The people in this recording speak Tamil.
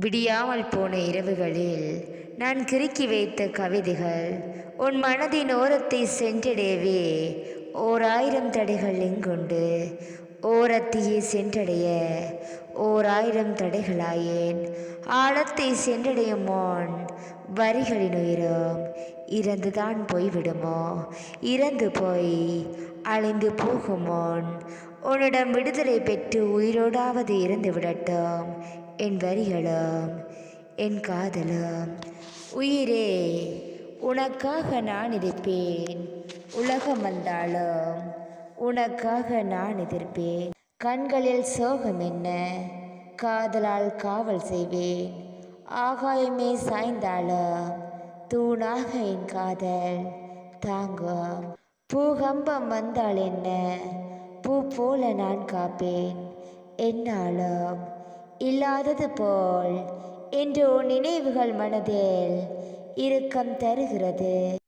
விடியாமல் போன இரவுகளில் நான் கிறுக்கி வைத்த கவிதைகள் உன் மனதின் ஓரத்தை சென்றடையவே ஓர் ஆயிரம் தடைகள் எங்குண்டு ஓரத்தையே சென்றடைய ஓர் ஆயிரம் தடைகளாயேன். ஆழத்தை சென்றடையும் முன் வரிகளின் உயிரும் இறந்துதான் போய்விடுமோ? இறந்து போய் அழிந்து போகும் உன்னிடம் விடுதலை பெற்று உயிரோடாவது இறந்து விடட்டும். என் வரிகளும் என் காதலும் உயிரே உனக்காக நான் இருப்பேன். உலகம் வந்தாலும் உனக்காக நான் எதிர்ப்பேன். கண்களில் சோகம் என்ன? காதலால் காவல் செய்வேன். ஆகாயமே சாய்ந்தாலும் தூணாக என் காதல் தாங்கும். பூகம்பம் வந்தால் என்ன? பூ போல நான் காப்பேன். என்னாலும் இல்லாதது போல் என்று உன் நினைவுகள் மனதில் இறுக்கம் தருகிறது.